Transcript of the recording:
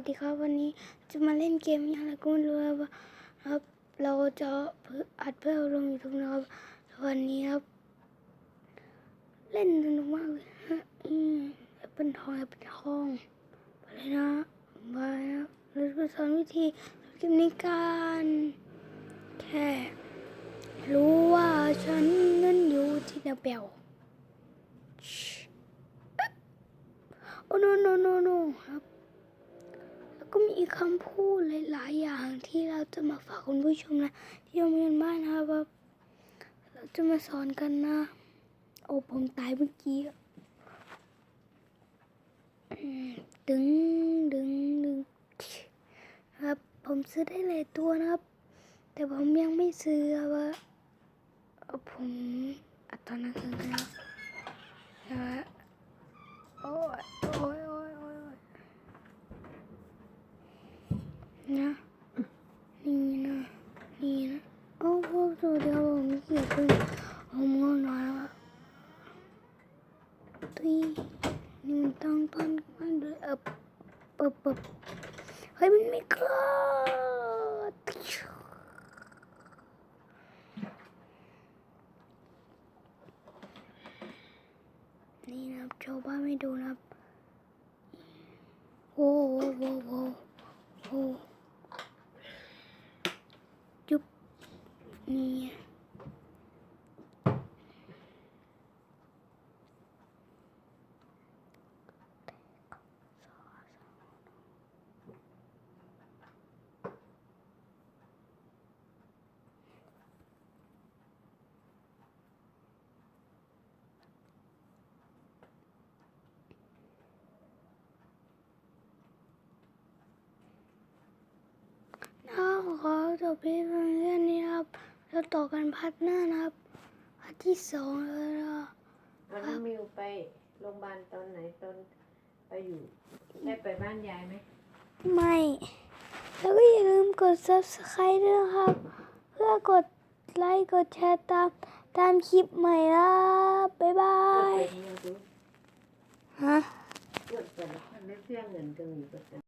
วัสดีครับวันนี้จะมาเล่นเกมอะไรก็ไม่รู้ครับครับ เราจะอัดเพื่อลงยูทูบนะครับวันนี้ครับ เล่นสนุกมากเลยฮะอืมเปิลทองเปิลทองไปเลยนะไปนะเราจะสอนวิธีเกมนี้กันแค่รู้ว่าฉันนั้นอยู่ที่นาเบลโอ้ no no no no ครับ ก็มีคำพูดหลายๆอย่างที่เราจะมาฝากคุณผู้ชมนะที่โรงเรียนบ้านนะครับว่าเราจะมาสอนกันนะ โอ้ผมตายเมื่อกี้ดึงดึงดึงครับผมซื้อได้หลายตัวนะครับ แต่ผมยังไม่ซื้อว่าผมอัดตอนนั้นคือกันนะนะ โอ้ยโอ้ยโอ้ยโอ้ยโอ้ย นะ นี่นะ นี่นะ โอ้พวกตัวเดียวผมเกลียดเลยผมง่วงนอนแล้วอะตุยนี่มันต้องต้นมันเลยเอบเอบเอบเฮ้ยมันไม่เกล้านี่นะชาวบ้านไม่ดูนะครับ โอ้โหโอ้โหโอ้โหจุ๊บ นี่น้าขอจบเพลงเพื่อนนี้ ครับแล้วต่อกันพัดหน้านะครับ พัดที่สองเลยนะวันน้องมิวไปโรงพยาบาลตอนไหนตอนไปอยู่ได้ไปบ้านยายไหมไม่ แล้วก็อย่าลืมกด subscribe ด้วยนะครับ เพื่อกดไลค์กดแชร์ตามตามคลิปใหม่นะบ๊ายบาก็ยไปยังดูฮะ เกิดไปแล้วมันไม่เสียเงินกันอยู่กับ